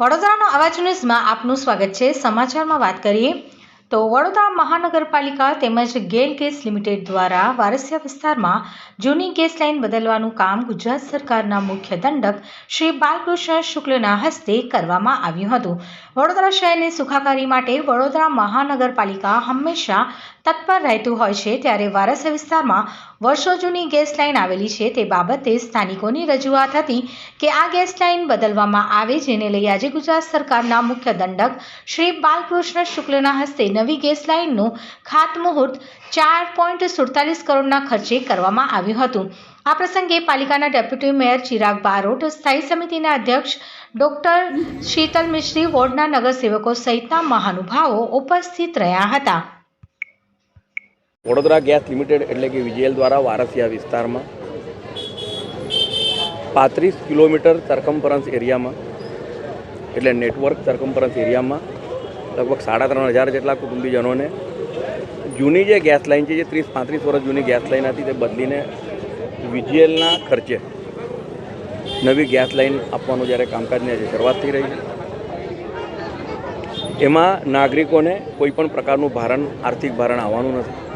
વડોદરાનો અવાજ ન્યૂઝમાં આપનું સ્વાગત છે. સમાચારમાં વાત કરીએ તો વડોદરા મહાનગરપાલિકા તેમજ ગેલ ગેસ લિમિટેડ દ્વારા વારસિયા વિસ્તારમાં જૂની ગેસ લાઇન બદલવાનું કામ ગુજરાત સરકારના મુખ્ય દંડક શ્રી બાલકૃષ્ણ શુક્લના હસ્તે કરવામાં આવ્યું હતું. વડોદરા શહેરની સુખાકારી માટે વડોદરા મહાનગરપાલિકા હંમેશા તત્પર રહેતું હોય છે ત્યારે વારસા વિસ્તારમાં વર્ષો જૂની ગેસ લાઇન આવેલી છે. તે બાબતે સ્થાનિકોની રજૂઆત હતી કે આ ગેસ લાઇન બદલવામાં આવે જેને લઈ આજે ગુજરાત સરકારના મુખ્ય દંડક શ્રી બાલકૃષ્ણ શુક્લના હસ્તે નવી ગેસ લાઇનનું ખાતમુહૂર્ત ચાર પોઈન્ટ સુડતાલીસ કરોડના ખર્ચે કરવામાં આવ્યું હતું. આ પ્રસંગે પાલિકાના ડેપ્યુટી મેયર ચિરાગ બારોટ, સ્થાયી સમિતિના અધ્યક્ષ ડોક્ટર શીતલ મિશ્રી, વોર્ડના નગરસેવકો સહિતના મહાનુભાવો ઉપસ્થિત રહ્યા હતા. વડોદરા ગેસ લિમિટેડ એટલે કે વિજેલ દ્વારા વારસિયા વિસ્તારમાં પાંત્રીસ કિલોમીટર સરકમ્ફરન્સ એરિયામાં, એટલે નેટવર્ક સરકમ્ફરન્સ એરિયામાં લગભગ સાડા ત્રણ હજાર જેટલા કુટુંબીજનોને જૂની જે ગેસ લાઇન છે, જે ત્રીસ પાંત્રીસ વર્ષ જૂની ગેસ લાઇન હતી, તે બદલીને વીજીએલના ખર્ચે નવી ગેસ લાઇન આપવાનું જ્યારે કામકાજની આજે શરૂઆત થઈ રહી છે. એમાં નાગરિકોને કોઈ પણ પ્રકારનું ભારણ, આર્થિક ભારણ આવવાનું નથી.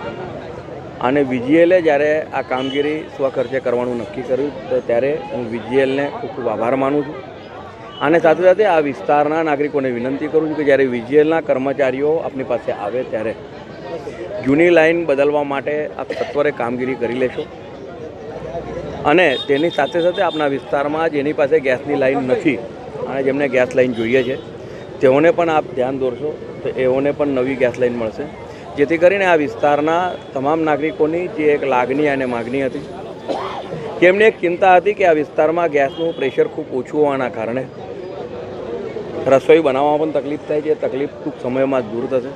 અને વીજીએલે જ્યારે આ કામગીરી સ્વખર્ચે કરવાનું નક્કી કર્યું, તો ત્યારે હું વીજીએલને ખૂબ ખૂબ આભાર માનું છું. અને સાથે સાથે આ વિસ્તારના નાગરિકોને વિનંતી કરું છું કે જ્યારે વીજીએલના કર્મચારીઓ આપની પાસે આવે ત્યારે જૂની લાઈન બદલવા માટે આપ સત્વરે કામગીરી કરી લેશો. અને તેની સાથે સાથે આપણા વિસ્તારમાં જેની પાસે ગેસની લાઈન નથી, અને જેમને ગેસ લાઈન જોઈએ છે, તેઓને પણ આપ ધ્યાન દોરશો, તો એઓને પણ નવી ગેસ લાઈન મળશે. જેથી કરીને આ વિસ્તારના તમામ નાગરિકોની જે એક લાગણી અને માગણી હતી, તેમને એક ચિંતા હતી કે આ વિસ્તારમાં ગેસનું પ્રેશર ખૂબ ઓછું હોવાના કારણે રસોઈ બનાવવામાં પણ તકલીફ થાય છે તકલીફ ટૂંક સમયમાં દૂર થશે.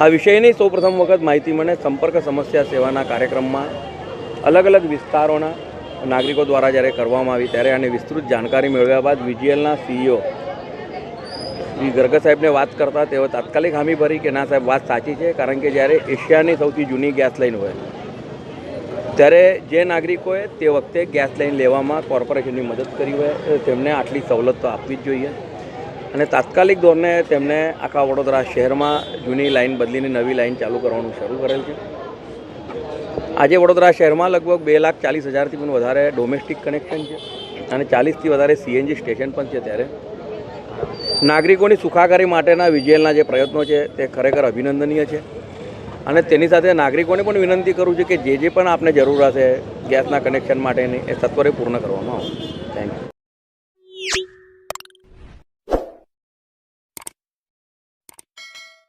આ વિષયની સૌપ્રથમ વખત માહિતી મને સંપર્ક સમસ્યા સેવાના કાર્યક્રમમાં અલગ અલગ વિસ્તારોના નાગરિકો દ્વારા જ્યારે કરવામાં આવી, ત્યારે આને વિસ્તૃત જાણકારી મેળવ્યા બાદ વીજીએલના સીઈઓ શ્રી ગર્ગ સાહેબને વાત કરતા તેઓ તાત્કાલિક હામી ભરી કે ના સાહેબ, વાત સાચી છે, કારણ કે જ્યારે એશિયાની સૌથી જૂની ગેસ લાઇન હોય, ત્યારે જે નાગરિકોએ તે વખતે ગેસ લાઇન લેવામાં કોર્પોરેશનની મદદ કરી હોય તેમને આટલી સવલત તો આપવી જ જોઈએ. અને તાત્કાલિક ધોરણે તેમણે આખા વડોદરા શહેરમાં જૂની લાઇન બદલીને નવી લાઇન ચાલુ કરવાનું શરૂ કરેલ છે. આજે વડોદરા શહેરમાં લગભગ બે લાખ ચાલીસ હજારથી પણ વધારે ડોમેસ્ટિક કનેક્શન છે અને ચાલીસથી વધારે સીએનજી સ્ટેશન પણ છે ત્યારે. નાગરિકોની સુખાકારી માટેના વિજયલના જે પ્રયત્નો છે તે ખરેખર અભિનંદનીય છે. અને તેની સાથે નાગરિકોને પણ વિનંતી કરું છું કે જે જે પણ આપને જરૂર હશે ગેસના કનેક્શન માટેની એ સત્વરે પૂર્ણ કરવામાં આવશે. Thank you